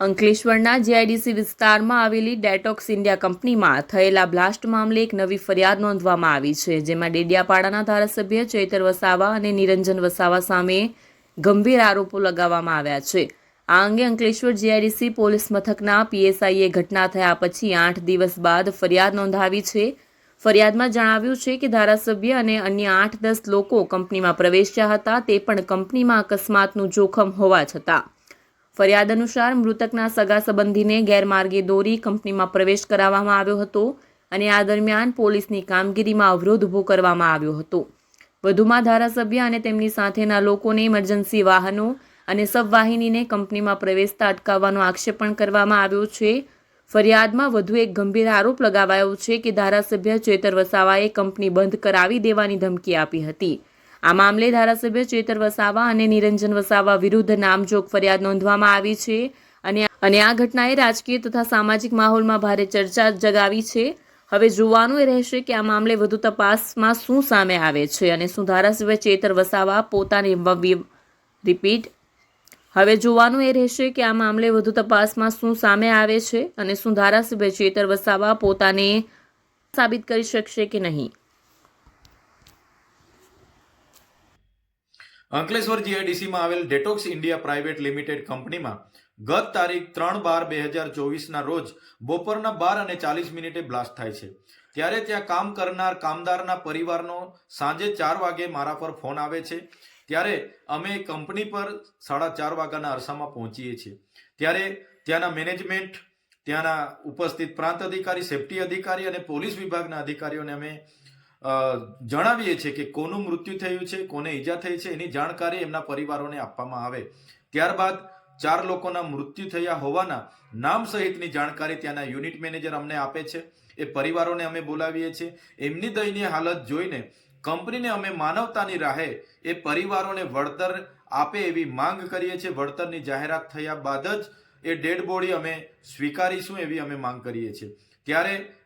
અંકલેશ્વરના જીઆઈડીસી વિસ્તારમાં આવેલી ડેટોક્સ ઇન્ડિયા કંપનીમાં થયેલા બ્લાસ્ટ મામલે એક નવી ફરિયાદ નોંધવામાં આવી છે, જેમાં ડેડિયાપાડાના ધારાસભ્ય ચૈતર વસાવા અને નિરંજન વસાવા સામે ગંભીર આરોપો લગાવવામાં આવ્યા છે. આ અંગે અંકલેશ્વર જીઆઈડીસી પોલીસ મથકના પીએસઆઈએ ઘટના થયા પછી આઠ દિવસ બાદ ફરિયાદ નોંધાવી છે. ફરિયાદમાં જણાવ્યું છે કે ધારાસભ્ય અને અન્ય આઠ દસ લોકો કંપનીમાં પ્રવેશ્યા હતા, તે પણ કંપનીમાં અકસ્માતનું જોખમ હોવા છતાં. ફરિયાદ અનુસાર મૃતકના સગા સંબંધીને ગેરમાર્ગે દોરી કંપનીમાં પ્રવેશ કરાવવામાં આવ્યો હતો અને આ દરમિયાન પોલીસની કામગીરીમાં અવરોધ ઊભો કરવામાં આવ્યો હતો. વધુમાં ધારાસભ્ય અને તેમની સાથેના લોકોને ઇમરજન્સી વાહનો અને સબવાહિનીને કંપનીમાં પ્રવેશતા અટકાવવાનો આક્ષેપ પણ કરવામાં આવ્યો છે. ફરિયાદમાં વધુ એક ગંભીર આરોપ લગાવાયો છે કે ધારાસભ્ય ચેતર વસાવાએ કંપની બંધ કરાવી દેવાની ધમકી આપી હતી. આ મામલે ધારાસભ્ય ચેતર વસાવા અને નિરંજન વસાવા વિરુદ્ધ નામજોગ ફરિયાદ નોંધવામાં આવી છે અને અને આ ઘટનાએ રાજકીય તથા સામાજિક માહોલમાં ભારે ચર્ચા જગાવી છે. હવે જોવાનું એ રહેશે કે આ મામલે વધુ તપાસમાં શું સામે આવે છે અને શું ધારાસભ્ય ચેતર વસાવા પોતાની રિપીટ? હવે જોવાનું એ રહેશે કે આ મામલે વધુ તપાસમાં શું સામે આવે છે અને શું ધારાસભ્ય ચેતર વસાવા પોતાને સાબિત કરી શકશે કે નહીં? અંકલેશ્વર જીઆઈડીસીમાં આવેલ ડેટોક્સ ઇન્ડિયા પ્રાઇવેટ લિમિટેડ કંપનીમાં ગત તારીખ ત્રણ બાર બે હજાર ચોવીસના રોજ બપોરના બાર અને ચાલીસ મિનિટે બ્લાસ્ટ થાય છે. ત્યારે ત્યાં કામ કરનાર કામદારના પરિવારનો સાંજે ચાર વાગે મારા પર ફોન આવે છે. ત્યારે અમે કંપની પર સાડા ચાર વાગ્યાના અરસામાં પહોંચીએ છીએ. ત્યારે ત્યાંના મેનેજમેન્ટ, ત્યાંના ઉપસ્થિત પ્રાંત અધિકારી, સેફટી અધિકારી અને પોલીસ વિભાગના અધિકારીઓને અમે જણાવીએ છીએ કે કોનું મૃત્યુ થયું છે, કોને ઈજા થઈ છે, એની જાણકારી એમના પરિવારોને આપવામાં આવે. ત્યારબાદ ચાર લોકોના મૃત્યુ થયા હોવાના નામ સહિતની જાણકારી ત્યાંના યુનિટ મેનેજર અમને આપે છે. એ પરિવારોને અમે બોલાવીએ છીએ. એમની દયનીય હાલત જોઈને કંપનીને અમે માનવતાની રાહે એ પરિવારોને વળતર આપે એવી માંગ કરીએ છીએ. વળતરની જાહેરાત થયા બાદ જ એ ડેડ બોડી અમે સ્વીકારીશું એવી અમે માંગ કરીએ છીએ. ત્યારે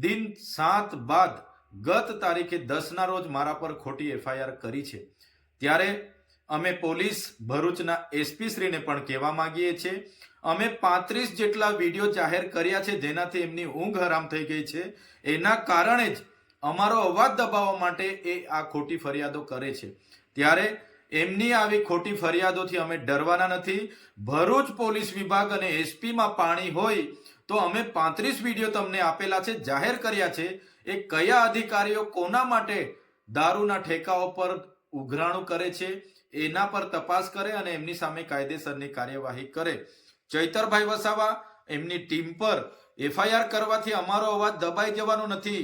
દિન સાત બાદ ગત તારીખે દસના રોજ મારા પર ખોટી એફઆઈઆર કરી છે. ત્યારે અમે પોલીસ ભરૂચના એસપી શ્રીને પણ કહેવા માંગીએ છીએ. અમે પાંત્રીસ જેટલા વીડિયો જાહેર કર્યા છે જેનાથી એમની ઊંઘ હરામ થઈ ગઈ છે. એના કારણે જ અમારો અવાજ દબાવવા માટે એ આ ખોટી ફરિયાદો કરે છે. ત્યારે એમની આવી ખોટી ફરિયાદોથી અમે ડરવાના નથી. ભરૂચ પોલીસ વિભાગ અને એસપીમાં પાણી હોય તો અમે પાંત્રીસ વીડિયો તમને આપેલા છે, જાહેર કર્યા છે, એ કયા અધિકારીઓ કોના માટે દારૂના ઠેકાઓ પર ઉઘરાણું કરે છે, એના પર તપાસ કરે અને એમની સામે કાયદેસરની કાર્યવાહી કરે. ચૈતરભાઈ વસાવા એમની ટીમ પર એફઆઈઆર કરવાથી અમારો અવાજ દબાઈ જવાનો નથી.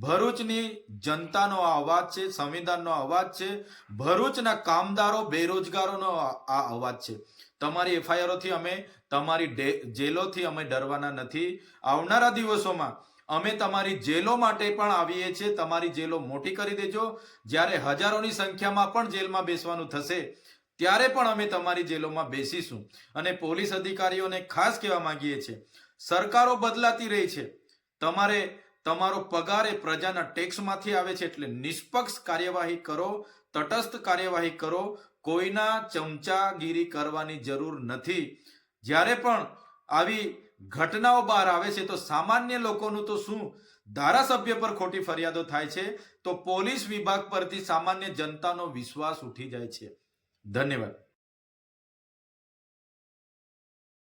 ભરૂચની જનતાનો આ અવાજ છે, સંવિધાનનો અવાજ છે, ભરૂચના કામદારો, બેરોજગારોનો આ અવાજ છે. તમારી એફઆઈઆરોથી અમે, તમારી જેલોથી અમે ડરવાના નથી. આવનારા દિવસોમાં અમે તમારી જેલો માટે પણ આવીએ છીએ. તમારી જેલો મોટી કરી દેજો. જ્યારે હજારોની સંખ્યામાં પણ જેલમાં બેસવાનું થશે, ત્યારે પણ અમે તમારી જેલોમાં બેસીશું. અને પોલીસ અધિકારીઓને ખાસ કહેવા માંગીએ છીએ, સરકારો બદલાતી રહી છે. તમારે, તમારો પગાર એ પ્રજાના ટેક્સમાંથી આવે છે એટલે નિષ્પક્ષ કાર્યવાહી કરો, તટસ્થ કાર્યવાહી કરો કોઈના ચમચાગીરી કરવાની જરૂર નથી. જ્યારે પણ આવી ઘટનાઓ બહાર આવે છે, તો સામાન્ય લોકોનું તો શું? ધારાસભ્ય પર ખોટી ફરિયાદો થાય છે, તો પોલીસ વિભાગ પરથી સામાન્ય જનતાનો વિશ્વાસ ઉઠી જાય છે. ધન્યવાદ.